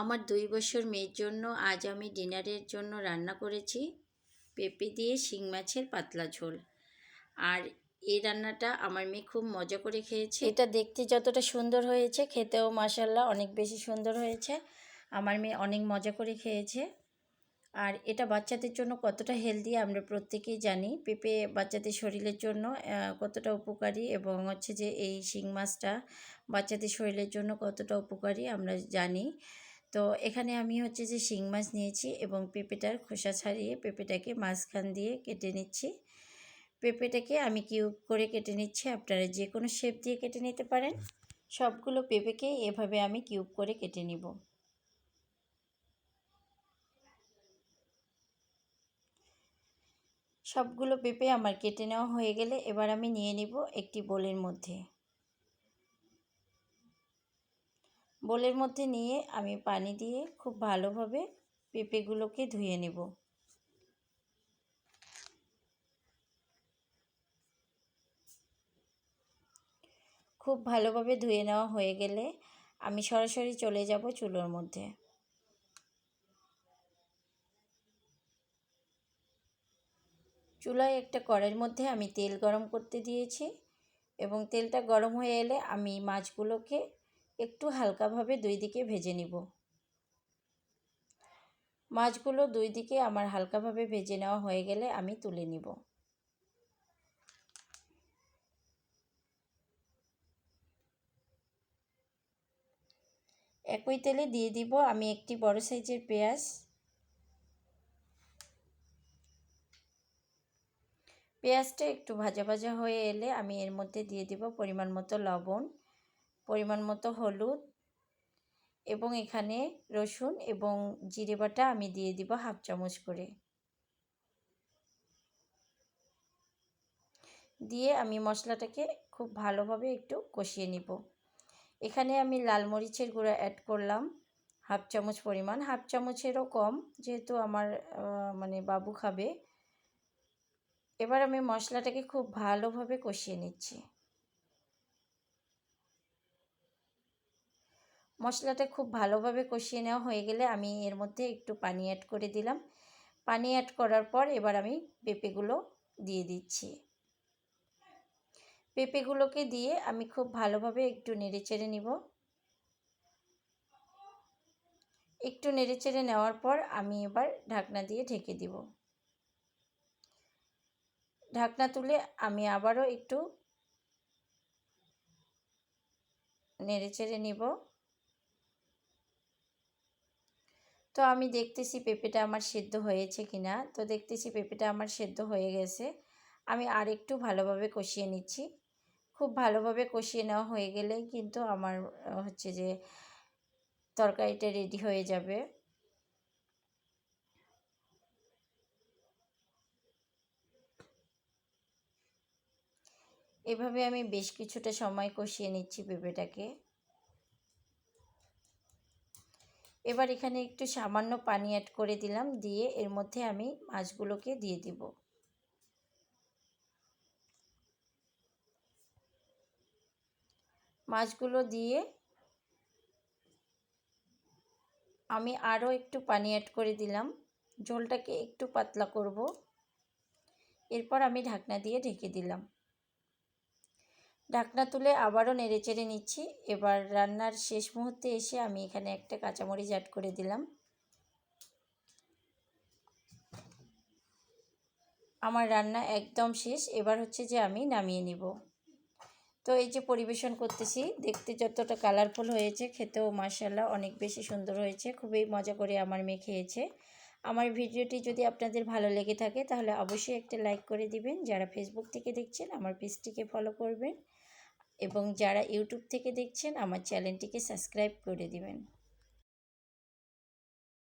আমার দুই বছর মেয়ের জন্য আজ আমি ডিনারের জন্য রান্না করেছি। পেঁপে দিয়ে শিং মাছের পাতলা ঝোল। আর এই রান্নাটা আমার মেয়ে খুব মজা করে খেয়েছে। এটা দেখতে যতটা সুন্দর হয়েছে, খেতেও মাসাল্লাহ অনেক বেশি সুন্দর হয়েছে। আমার মেয়ে অনেক মজা করে খেয়েছে। আর এটা বাচ্চাদের জন্য কতটা হেলদি আমরা প্রত্যেকেই জানি। পেঁপে বাচ্চাদের শরীরের জন্য কতটা উপকারী এবং হচ্ছে যে এই শিং মাছটা বাচ্চাদের শরীরের জন্য কতটা উপকারী আমরা জানি। তো এখানে আমি হচ্ছে যে শিং মাছ নিয়েছি এবং পেঁপেটার খোসা ছাড়িয়ে পেঁপেটাকে মাঝখান দিয়ে কেটে নিচ্ছি। পেঁপেটাকে আমি কিউব করে কেটে নিচ্ছি, আপনারা যে কোনো শেপ দিয়ে কেটে নিতে পারেন। সবগুলো পেঁপেকে এভাবে আমি কিউব করে কেটে নিব। সবগুলো পেঁপে আমার কেটে নেওয়া হয়ে গেলে এবার আমি নিয়ে নিব একটি বোলের মধ্যে। বোলের মধ্যে নিয়ে আমি পানি দিয়ে খুব ভালোভাবে পেঁপেগুলোকে ধুয়ে নেব। খুব ভালোভাবে ধুয়ে নেওয়া হয়ে গেলে আমি সরাসরি চলে যাব চুলোর মধ্যে। চুলায় একটা কড়ের মধ্যে আমি তেল গরম করতে দিয়েছি এবং তেলটা গরম হয়ে এলে আমি মাছগুলোকে একটু হালকাভাবে দুই দিকে ভেজে নিব। মাছগুলো দুই দিকে আমার হালকাভাবে ভেজে নেওয়া হয়ে গেলে আমি তুলে নিব। একই তেলে দিয়ে দিব আমি একটি বড় সাইজের পেঁয়াজ। পেঁয়াজটা একটু ভাজা ভাজা হয়ে এলে আমি এর মধ্যে দিয়ে দিব পরিমাণ মতো লবণ। পরিমাণ মতো হলুদ এবং এখানে রসুন এবং জিরে বাটা আমি দিয়ে দিব হাফ চামচ করে। দিয়ে আমি মশলাটাকে খুব ভালোভাবে একটু কষিয়ে নিব। এখানে আমি লাল মরিচের গুঁড়া অ্যাড করলাম, হাফ চামচ পরিমাণ। হাফ চামচেরও কম, যেহেতু আমার মানে বাবু খাবে। এবার আমি মশলাটাকে খুব ভালোভাবে কষিয়ে নিচ্ছি। মশলাটা খুব ভালোভাবে কষিয়ে নেওয়া হয়ে গেলে আমি এর মধ্যে একটু পানি অ্যাড করে দিলাম। পানি অ্যাড করার পর এবার আমি পেঁপেগুলো দিয়ে দিচ্ছি। পেঁপেগুলোকে দিয়ে আমি খুব ভালোভাবে একটু নেড়ে চেড়ে নিব। একটু নেড়ে চেড়ে নেওয়ার পর আমি এবার ঢাকনা দিয়ে ঢেকে দিব। ঢাকনা তুলে আমি আবারও একটু নেড়ে চেড়ে নিব। তো আমি দেখতেছি পেঁপেটা আমার সেদ্ধ হয়েছে কিনা। তো দেখতেছি পেঁপেটা আমার সেদ্ধ হয়ে গেছে। আমি আর একটু ভালোভাবে কষিয়ে নিচ্ছি। খুব ভালোভাবে কষিয়ে নেওয়া হয়ে গেলেই কিন্তু আমার হচ্ছে যে তরকারিটা রেডি হয়ে যাবে। এভাবে আমি বেশ কিছুটা সময় কষিয়ে নিচ্ছি পেঁপেটাকে। এবার এখানে একটু সামান্য পানি অ্যাড করে দিলাম, দিয়ে এর মধ্যে আমি মাছগুলোকে দিয়ে দিব। মাছগুলো দিয়ে আমি আরও একটু পানি অ্যাড করে দিলাম। ঝোলটাকে একটু পাতলা করব। এরপর আমি ঢাকনা দিয়ে ঢেকে দিলাম। ঢাকনা তুলে আবারও নেড়ে চেড়ে নিচ্ছি। এবার রান্নার শেষ মুহূর্তে এসে আমি এখানে একটা কাঁচামরিচ অ্যাড করে দিলাম। আমার রান্না একদম শেষ। এবার হচ্ছে যে আমি নামিয়ে নিব। তো এই যে পরিবেশন করতেছি, দেখতে যতটা কালারফুল হয়েছে, খেতেও মাসাল্লাহ অনেক বেশি সুন্দর হয়েছে। খুবই মজা করে আমার মেয়ে খেয়েছে। আমার ভিডিওটি যদি আপনাদের ভালো লেগে থাকে, তাহলে অবশ্যই একটা লাইক করে দিবেন। যারা ফেসবুক থেকে দেখছেন, আমার পেজটিকে ফলো করবেন। এবং যারা ইউটিউব থেকে দেখছেন, আমার চ্যানেলটিকে সাবস্ক্রাইব করে দিবেন।